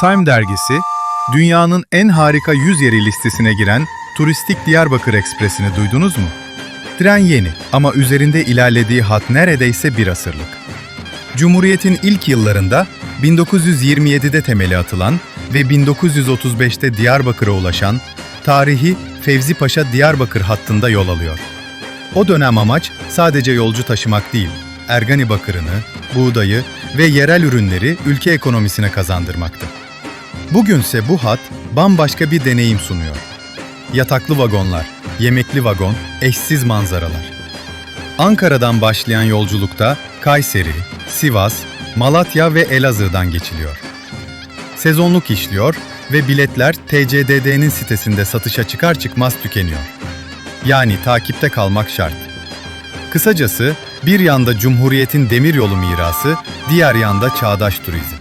Time dergisi, dünyanın en harika 100 yeri listesine giren turistik Diyarbakır Ekspresi'ni duydunuz mu? Tren yeni ama üzerinde ilerlediği hat neredeyse bir asırlık. Cumhuriyet'in ilk yıllarında 1927'de temeli atılan ve 1935'te Diyarbakır'a ulaşan tarihi Fevzi Paşa Diyarbakır hattında yol alıyor. O dönem amaç sadece yolcu taşımak değil, Ergani bakırını, buğdayı ve yerel ürünleri ülke ekonomisine kazandırmaktı. Bugünse bu hat bambaşka bir deneyim sunuyor. Yataklı vagonlar, yemekli vagon, eşsiz manzaralar. Ankara'dan başlayan yolculukta Kayseri, Sivas, Malatya ve Elazığ'dan geçiliyor. Sezonluk işliyor ve biletler TCDD'nin sitesinde satışa çıkar çıkmaz tükeniyor. Yani takipte kalmak şart. Kısacası bir yanda Cumhuriyet'in demiryolu mirası, diğer yanda çağdaş turizm.